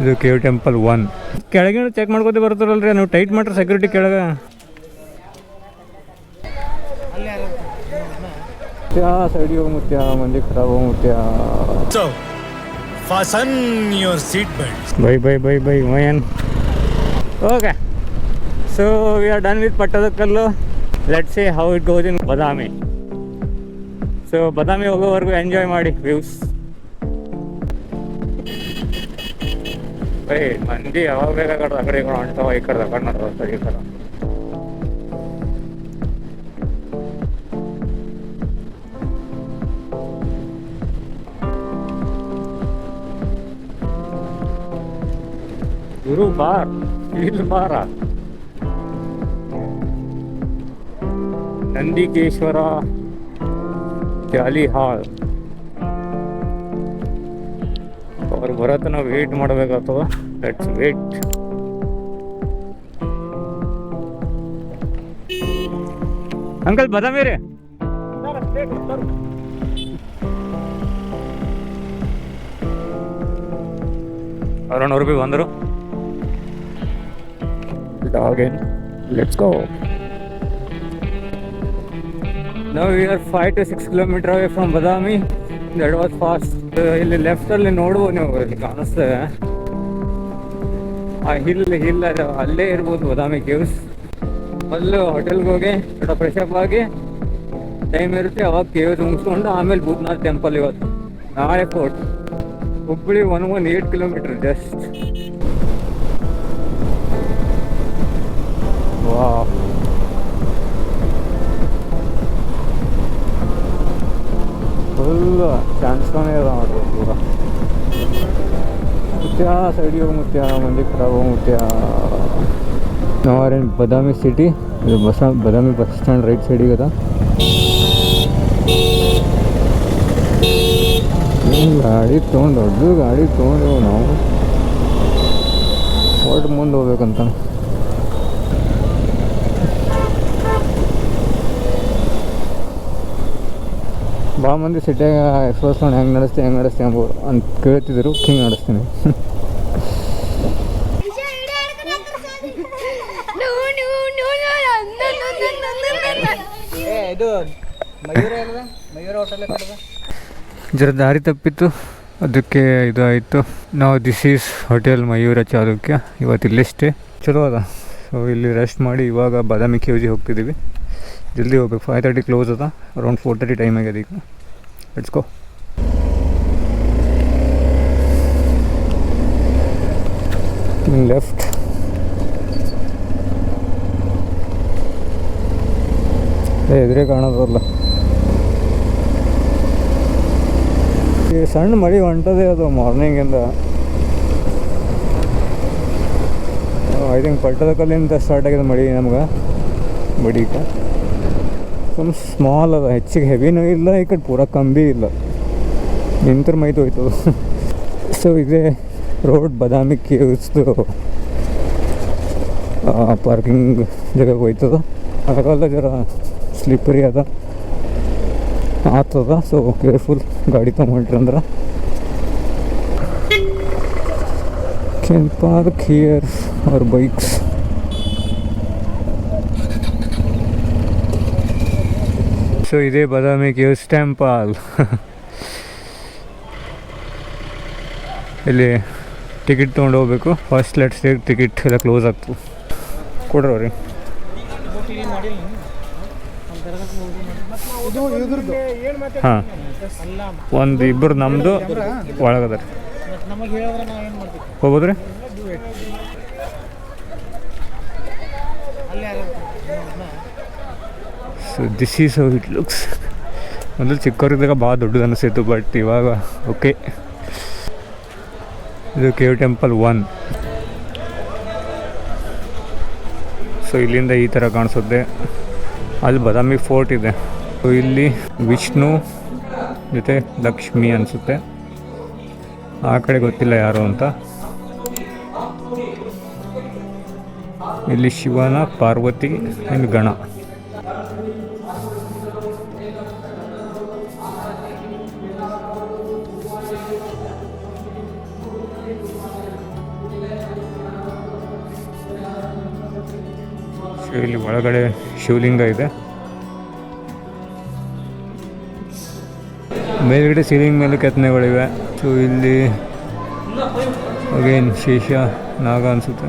ಇದು K temple one. ಕೆಳಗಿನ check ಮಾಡ್ಕೋತಿ ಬರ್ತಾರಲ್ರಿ ನೀವು ಟೈಟ್ ಮಾಡ್ರಿ ಸೆಕ್ಯೂರಿಟಿ ಕೆಳಗೆ. ಸೈಡಿಗೆ ಹೋಗಿ ಮುತ್ಯ ಮಂದಿ ಖರಾಬ್ ಹೋಗಿ ಮುತ್ಯ So, fasten seat. Bye bye bye bye ಮಯನ್. Okay so we are done with Pattadakal. Let see how it goes in Badami so Badami ಹೋಗೋವರೆಗೂ ಎಂಜಾಯ್ ಮಾಡಿ ವ್ಯೂಸ್ ಬೈ ಮಂದಿ ಯಾವಾಗ ಬೇಕಾಗಡ್ದು ಆ ಕಡೆ ಈ ಕಡೆ ಹೊಂಟಾವ, ಈ ಕಡೆ ಕಣ್ಣು ಈ ಕಡೆ. ಗುರು, ಬಾರ್. ಇಲ್ಲಿ, ಬಾರ. ನಂದಿಕೇಶ್ವರ ಜಾಲಿ ಹಾಲ್ ಬರತ್ತೆ, ನಾವು ವೇಟ್ ಮಾಡಬೇಕಾಗ್ತದೆ? ಲೆಟ್ಸ್ ವೇಟ್ ಅಂಕಲ್ ಬದಾಮಿ ರೀ ಅರುಣ್ ಅವ್ರು ಬಿ ಬಂದರು. ಡಾಗೇನ್ let's go now we are five to six kilometre away from Badami that was fast ಇಲ್ಲಿ ಲೆಫ್ಟ್ ಅಲ್ಲಿ ನೋಡ್ಬೋದು ನೀವು, ಇಲ್ಲಿ ಕಾಣಿಸ್ತದೆ. ಆ ಹಿಲ್ ಹಿಲ್ ಅಲ್ಲೇ ಇರ್ಬೋದು ಬದಾಮಿ ಕೇವ್ಸ್ ಮೊದಲು ಹೋಟೆಲ್ಗೆ ಹೋಗಿ ಥೋಡ ಫ್ರೆಶ್ ಅಪ್ ಆಗಿ ಟೈಮ್ ಇರುತ್ತೆ, ಅವಾಗ ಕೇವ್ಸ್ ಮುಗಿಸ್ಕೊಂಡು ಆಮೇಲೆ ಭೂತನಾಥ್ ಟೆಂಪಲ್ ಇವತ್ತು. ನಾಳೆ fort Hubballi one one eight kilometre just Wow. Full ಚಾನ್ಸ್ತಾನೆ ಅದ ನೋಡ್ರಿ ಪೂರ. ಮುತ್ಯ ಸೈಡಿಗೆ ಮುತ್ಯ ಮಂದಿ ಹೋಗಿ ಮುತ್ಯ. ನಾವೇನು ಬದಾಮಿ ಸಿಟಿ ಇದು ಬಸ, ಬದಾಮಿ ಬಸ್ ಸ್ಟ್ಯಾಂಡ್ ರೈಟ್ ಸೈಡಿಗೆ ಅದ. ಗಾಡಿ ತೊಗೊಂಡು ದೊಡ್ಡ ಗಾಡಿ ತೊಗೊಂಡು ನಾವು. ಒಟ್ಟು ಮುಂದೆ ಹೋಗ್ಬೇಕಂತ ಭಾಳ ಮಂದಿ ಸಿಟ್ಯಾಗ ಎಕ್ಸ್ಪ್ರೆಸ್ ಮಾಡಿ ಹೆಂಗೆ ನಡೆಸ್ತೀನಿ ಹೆಂಗೆ ನಡೆಸ್ತೀನಿ ಅಂಬೋದು ಅಂತ ಕೇಳ್ತಿದ್ರು ಹಿಂಗೆ ನಡೆಸ್ತೀನಿ. ಜರ ದಾರಿ ತಪ್ಪಿತ್ತು ಅದಕ್ಕೆ ಇದಾಯಿತು. ನಾವು this is hotel Mayura Chalukya ಇವತ್ತು ಇಲ್ಲೇ ಚಲೋ ಅದ. ಸೊ ಇಲ್ಲಿ ರೆಸ್ಟ್ ಮಾಡಿ ಇವಾಗ ಬಾದಾಮಿ ಕೆ ಜಿ ಹೋಗ್ತಿದ್ದೀವಿ. ಜಲ್ದಿ ಹೋಗ್ಬೇಕು. ಫೈವ್ ತರ್ಟಿ ಕ್ಲೋಸ್ ಅದ. ಅರೌಂಡ್ ಫೋರ್ ತರ್ಟಿ ಟೈಮ್ ಆಗ್ಯದ ಈಗ. ಲೆಟ್ಸ್ ಗೋ ಲೆಫ್ಟ್ ಎದುರೇ ಕಾಣೋದಲ್ಲ. ಈ ಸಣ್ಣ ಮಳೆ ಹೊಂಟದೆ ಅದು ಮಾರ್ನಿಂಗಿಂದ ಐ ಥಿಂಕ್ ಪಟ್ಟದಕಲ್ಲಿಂದ ಸ್ಟಾರ್ಟ್ ಆಗಿದೆ ಮಳೆ ನಮ್ಗೆ. ಬಡೀಕ ಸ್ವಲ್ಪ ಸ್ಮಾಲ್ ಅದ. ಹೆಚ್ಚಿಗೆ ಹೆವಿನೂ ಇಲ್ಲ, ಈ ಕಡೆ ಪೂರ ಕಂಬಿ ಇಲ್ಲ. ನಿಂತರ ಮೈತು ಹೋಯ್ತದ ಸೊ ಇದೇ ರೋಡ್ ಬದಾಮಿ ಕೇವ್ಸ್ದು ಪಾರ್ಕಿಂಗ್ ಜಾಗಕ್ಕೆ ಹೋಯ್ತದ. ಅದಕ್ಕೆಲ್ಲ ಜರ ಸ್ಲಿಪ್ಪರಿ ಅದ. ಆತದ ಸೊ ಕೇರ್ಫುಲ್ ಗಾಡಿ ತೊಗೊಂಡ್ರಿ ಅಂದ್ರೆ. ಹಿಯರ್ ಅವರ್ ಬೈಕ್ಸ್ ಸೊ ಇದೇ ಬಾದಾಮಿ ಕೇವ್ಸ್ ಟೆಂಪಲ್ ಇಲ್ಲಿ ಟಿಕೆಟ್ ತೊಗೊಂಡು ಹೋಗ್ಬೇಕು. ಫಸ್ಟ್ ಲೆಟ್ಸ್ ಟಿಕೆಟ್ ಎಲ್ಲ ಕ್ಲೋಸ್ ಆಗ್ತು ಕೊಡ್ರವ್ರಿ ಹಾಂ. ಒಂದು ಇಬ್ಬರು ನಮ್ಮದು ಒಳಗದ ರೀ ಹೋಗ್ಬೋದ್ರಿ so this is how it looks ಮೊದಲು ಚಿಕ್ಕವರಿದ್ದಾಗ ಭಾಳ ದೊಡ್ಡದು ಅನಿಸಿತ್ತು ಬಟ್ ಇವಾಗ ಓಕೆ ಇದು ಕೇವ್ ಟೆಂಪಲ್ ಒನ್ ಸೊ ಇಲ್ಲಿಂದ ಈ ಥರ ಕಾಣಿಸುತ್ತೆ. ಅಲ್ಲಿ ಬದಾಮಿ ಫೋರ್ಟ್ ಇದೆ. ಸೊ ಇಲ್ಲಿ ವಿಷ್ಣು ಜೊತೆ ಲಕ್ಷ್ಮಿ ಅನಿಸುತ್ತೆ. ಆ ಕಡೆ ಗೊತ್ತಿಲ್ಲ ಯಾರು ಅಂತ. ಇಲ್ಲಿ ಶಿವನ, ಪಾರ್ವತಿ ಆ್ಯಂಡ್ ಗಣ. ಇಲ್ಲಿ ಒಳಗಡೆ ಶಿವಲಿಂಗ ಇದೆ. ಮೇಲ್ಗಡೆ ಸೀಲಿಂಗ್ ಮೇಲೆ ಕೆತ್ತನೆಗಳಿವೆ. ಸೊ ಇಲ್ಲಿ ಅಗೇನ್ ಶೇಷ ನಾಗ ಅನಿಸುತ್ತೆ.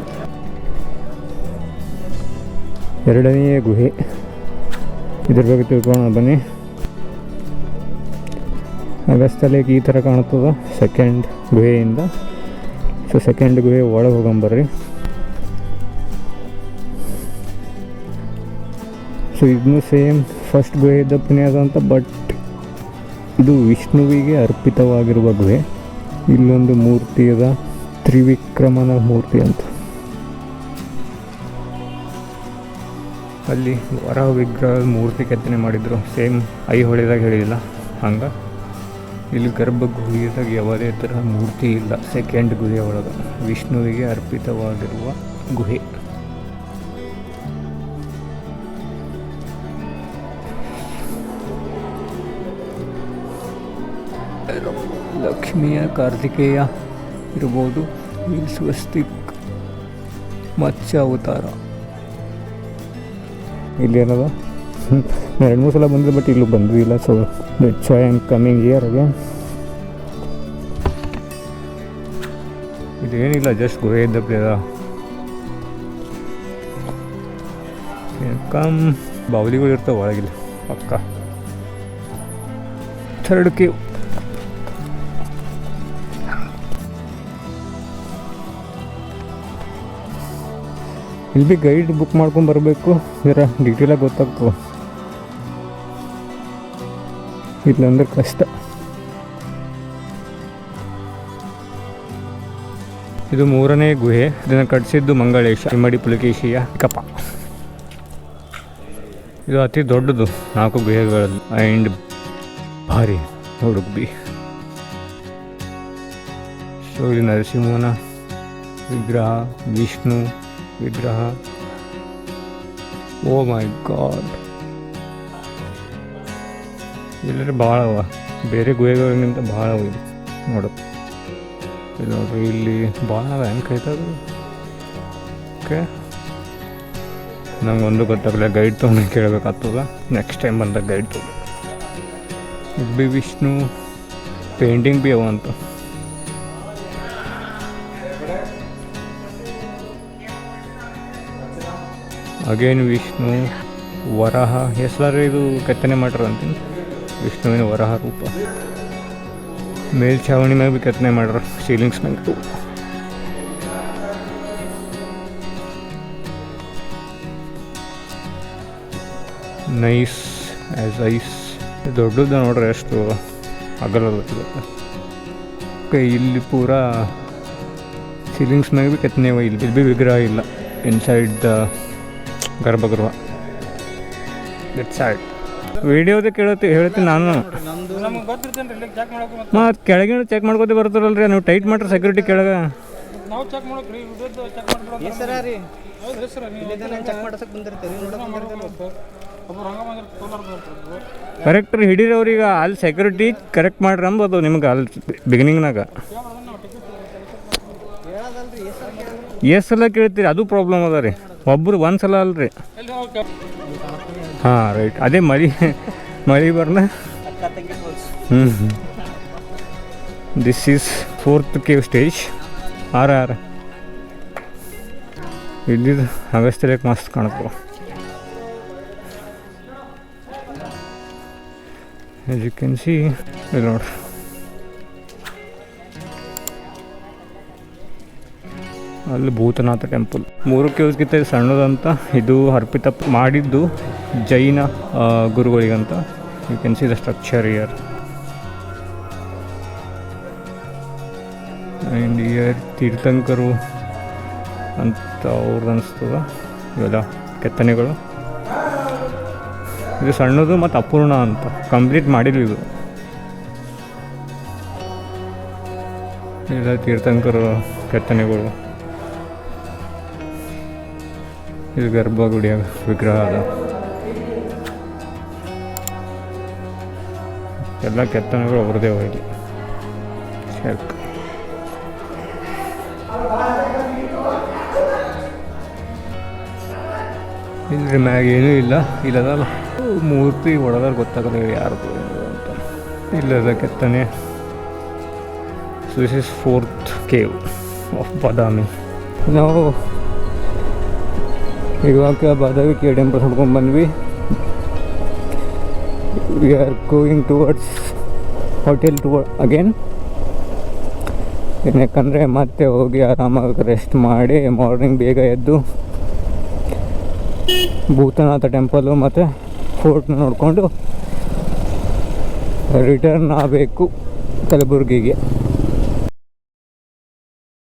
ಎರಡನೆಯ ಗುಹೆ. ಇದ್ರ ಬಗ್ಗೆ ತಿಳ್ಕೊಳ್ಳೋಣ, ಬನ್ನಿ. ಅಗಸ್ತ ಲೇಕ್ ಈ ಥರ ಕಾಣ್ತದ ಸೆಕೆಂಡ್ ಗುಹೆಯಿಂದ. ಸೊ ಸೆಕೆಂಡ್ ಗುಹೆ ಒಳಗೆ ಹೋಗಂಬರ್ರಿ ಸೊ ಇದನ್ನು ಸೇಮ್ ಫಸ್ಟ್ ಗುಹೆ ಇದ್ದಪ್ಪನೇ ಅದ ಅಂತ, ಬಟ್ ಇದು ವಿಷ್ಣುವಿಗೆ ಅರ್ಪಿತವಾಗಿರುವ ಗುಹೆ. ಇಲ್ಲೊಂದು ಮೂರ್ತಿ ಅದ, ತ್ರಿವಿಕ್ರಮನ ಮೂರ್ತಿ ಅಂತ. ಅಲ್ಲಿ ವರ ವಿಗ್ರಹ ಮೂರ್ತಿ ಕೆತ್ತನೆ ಮಾಡಿದ್ರು. ಸೇಮ್ ಐ ಹೊಳೆದಾಗ ಹೇಳಿಲ್ಲ ಹಂಗೆ. ಇಲ್ಲಿ ಗರ್ಭಗುಹೆದಾಗ ಯಾವುದೇ ಥರ ಮೂರ್ತಿ ಇಲ್ಲ ಸೆಕೆಂಡ್ ಗುಹೆ ಒಳಗೆ. ವಿಷ್ಣುವಿಗೆ ಅರ್ಪಿತವಾಗಿರುವ ಗುಹೆ. ಲಕ್ಷ್ಮಿಯ ಕಾರ್ತಿಕೇಯ ಇರ್ಬೋದು. ಇಲ್ಲಿ ಸ್ವಸ್ತಿಕ್ ಮತ್ಸ್ಯ ಅವತಾರ. ಇಲ್ಲಿ ಏನದ? ಎರಡು ಮೂರು ಸಲ ಬಂದಿದೆ ಬಟ್ ಇಲ್ಲೂ ಬಂದಿಲ್ಲ so that's why am coming here again ಇದೇನಿಲ್ಲ just ಗುಹೆ ಇದ್ದ ಪ್ಲೇದ ಕಮ್ ಬಾವಲಿಗಳು ಇರ್ತಾವೆ ಒಳಗಿಲ್ಲ ಪಕ್ಕ. ಥರ್ಡ್ ಕೇವ್ ಇಲ್ಲಿ ಭೀ ಗೈಡ್ ಬುಕ್ ಮಾಡ್ಕೊಂಡು ಬರಬೇಕು. ಇದರ ಡೀಟೇಲಾಗಿ ಗೊತ್ತಾಗ್ತದೆ. ಇಲ್ಲಂದ್ರೆ ಕಷ್ಟ. ಇದು ಮೂರನೇ ಗುಹೆ. ಇದನ್ನು ಕಟ್ಟಿಸಿದ್ದು ಮಂಗಳೇಶ. ಇಮ್ಮಡಿ ಪುಲಕೇಶಿಯ ಕಪ ಇದು ಅತಿ ದೊಡ್ಡದು. ನಾಲ್ಕು ಗುಹೆಗಳಲ್ಲಿ. ಆ್ಯಂಡ್ ಭಾರಿ ಹುಡುಗ ಬಿ ಸೊ ಇಲ್ಲಿ ನರಸಿಂಹನ ವಿಗ್ರಹ, ವಿಷ್ಣು ವಿಗ್ರಹ. ಓ ಮೈ ಗಾಡ್ ಇಲ್ಲರೆ ಭಾಳ ಅವ ಬೇರೆ ಗುಹೆಗಳಿಗಿಂತ ಭಾಳ ಅವ ಇಲ್ಲಿ ನೋಡೋದು ಇಲ್ಲಿ ನೋಡ್ರಿ ಇಲ್ಲಿ ಭಾಳ ಹೆಂಗೆ ಕೈತದ ಓಕೆ ನಂಗೊಂದು ಗೊತ್ತಾಗಲ್ಲ ಗೈಡ್ ತೊಗೊಂಡು ಕೇಳಬೇಕಾಗ್ತದ. ನೆಕ್ಸ್ಟ್ ಟೈಮ್ ಬಂದಾಗ ಗೈಡ್ ತೊಗೊಂಡು ಇದು ಬಿ ವಿಷ್ಣು ಪೇಂಟಿಂಗ್ ಬಿ ಅವ ಅಂತ. ಅಗೇನ್ ವಿಷ್ಣು ವರಹ ಹೆಸರು ಇದು ಕೆತ್ತನೆ ಮಾಡ್ಯಾರ ಅಂತೀನಿ. ವಿಷ್ಣುವಿನ ವರಹ ರೂಪ. ಮೇಲ್ಛಾವಣಿ ಮ್ಯಾಗ ಭಿ ಕೆತ್ತನೆ ಮಾಡ್ಯಾರ ಸೀಲಿಂಗ್ಸ್ ಮ್ಯಾಗ. ನೈಸ್ ಆ್ಯಸ್ ಐಸ್ ದೊಡ್ಡದ ನೋಡ್ರಿ ಎಷ್ಟು ಅಗಲಲ್ಲ ಓಕೆ ಇಲ್ಲಿ ಪೂರಾ ಸೀಲಿಂಗ್ಸ್ ಮ್ಯಾಗ ಬಿ ಕೆತ್ತನೆ ಇಲ್ಲಿ ಇಲ್ಲಿ ಭೀ ವಿಗ್ರಹ ಇಲ್ಲ. ಇನ್ಸೈಡ್ ದ ಗರ್ಭಗೃಹ. ಇಟ್ಸ್ ಸೈಡ್ ವಿಡಿಯೋದ ಕೇಳತ್ತಿ ಹೇಳ್ತೀನಿ ನಾನು. ಮತ್ತೆ ಕೆಳಗಿನ ಚೆಕ್ ಮಾಡ್ಕೋತಿ ಬರ್ತಾರಲ್ರಿ ನೀವು ಟೈಟ್ ಮಾಡ್ರಿ ಸೆಕ್ಯೂರಿಟಿ ಕೆಳಗ. ಕರೆಕ್ಟ್ ರೀ ಹಿಡೀರಿ ಅವ್ರೀಗ ಅಲ್ಲಿ ಸೆಕ್ಯೂರಿಟಿ ಕರೆಕ್ಟ್ ಮಾಡ್ರಿ ಅಂಬೋದು ನಿಮ್ಗೆ ಅಲ್ಲಿ ಬಿಗಿನಿಂಗ್ನಾಗ ಎಸ್ ಎಲ್ಲ ಕೇಳ್ತೀರಿ ಅದು ಪ್ರಾಬ್ಲಮ್ ಅದ ರೀ. ಒಬ್ರು ಒಂದು ಸಲ ಅಲ್ರಿ. ಹಾಂ ರೈಟ್ ಅದೇ ಮಳಿ ಮಳಿ ಬರ್ಲ ಹ್ಞೂ this is fourth cave stage ಆರ ಆರ. ಇಲ್ಲಿದ್ದು ಅಗಸ್ತ್ಯ ಲೇಕ್ ಮಸ್ತ್ ಕಾಣುತ್ತವ ಎಜುಕೆನ್ಸಿ ಇಲ್ಲಿ ನೋಡ್ರಿ. ಅಲ್ಲಿ ಭೂತನಾಥ ಟೆಂಪಲ್ ಮೂರು ಕೇವ್ಸ್ಗಿಂತ ಇದು ಸಣ್ಣದಂತ ಇದು ಅರ್ಪಿತ ಮಾಡಿದ್ದು ಜೈನ ಗುರುಗಳಿಗಂತ. You can see the structure here and here ತೀರ್ಥಂಕರು ಅಂತ ಅವ್ರದ್ದು ಅನಿಸ್ತದ. ಇವೆಲ್ಲ ಕೆತ್ತನೆಗಳು. ಇದು ಸಣ್ಣದು ಮತ್ತು ಅಪೂರ್ಣ ಅಂತ. ಕಂಪ್ಲೀಟ್ ಮಾಡಿಲ್ಲ ಇದು ಇಲ್ಲ ತೀರ್ಥಂಕರು ಕೆತ್ತನೆಗಳು. ಇದು ಗರ್ಭಗುಡಿಯ ವಿಗ್ರಹ ಅದ. ಎಲ್ಲ ಕೆತ್ತನೆಗಳು ಅವ್ರದೇ ಹೋಗಿ ಇಲ್ರಿ, ಮ್ಯಾಗ ಏನೂ ಇಲ್ಲ. ಇಲ್ಲದಲ್ಲ. ಮೂರ್ತಿ ಹೊಡೆದ್ರೆ ಗೊತ್ತಾಗಲ್ಲ ಏನು ಅಂತ. ಇಲ್ಲದ ಕೆತ್ತನೆ. So this is fourth cave of Badami ನಾವು ಇವಾಗ ಬಾದಾಮಿ ಕೆ ಟೆಂಪಲ್ ಹೊಡ್ಕೊಂಡು ಬಂದ್ವಿ we are going towards hotel to again ಯಾಕಂದರೆ ಮತ್ತೆ ಹೋಗಿ ಆರಾಮಾಗಿ ರೆಸ್ಟ್ ಮಾಡಿ ಮಾರ್ನಿಂಗ್ ಬೇಗ ಎದ್ದು ಭೂತನಾಥ ಟೆಂಪಲು ಮತ್ತು ಫೋರ್ಟ್ನ ನೋಡಿಕೊಂಡು ರಿಟರ್ನ್ ಆಗಬೇಕು ಕಲಬುರಗಿಗೆ